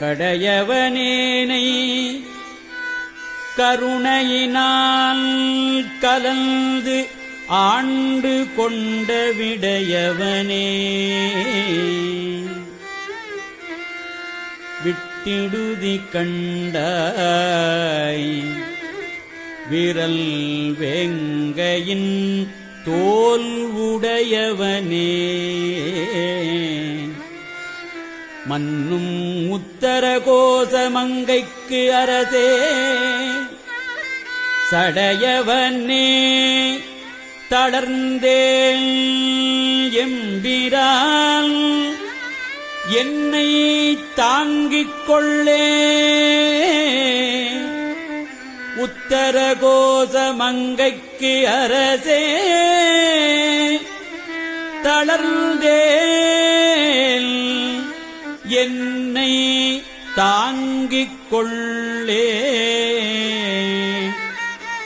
கடையவனேனை கருணையினால் கலந்து ஆண்டு கொண்ட விடையவனே. விட்டிடுதி கண்டாய் விரல் வேங்கையின் தோல் உடையவனே. மன்னும் உத்தர கோசமங்கைக்கு அரசே. சடையவனே தளர்ந்தேன் எம்பிரான் என்னை தாங்கிக் கொள்ளே. உத்தர கோசமங்கைக்கு அரசே. தளர்ந்தேன் என்னை தாங்கிக் கொள்ளே.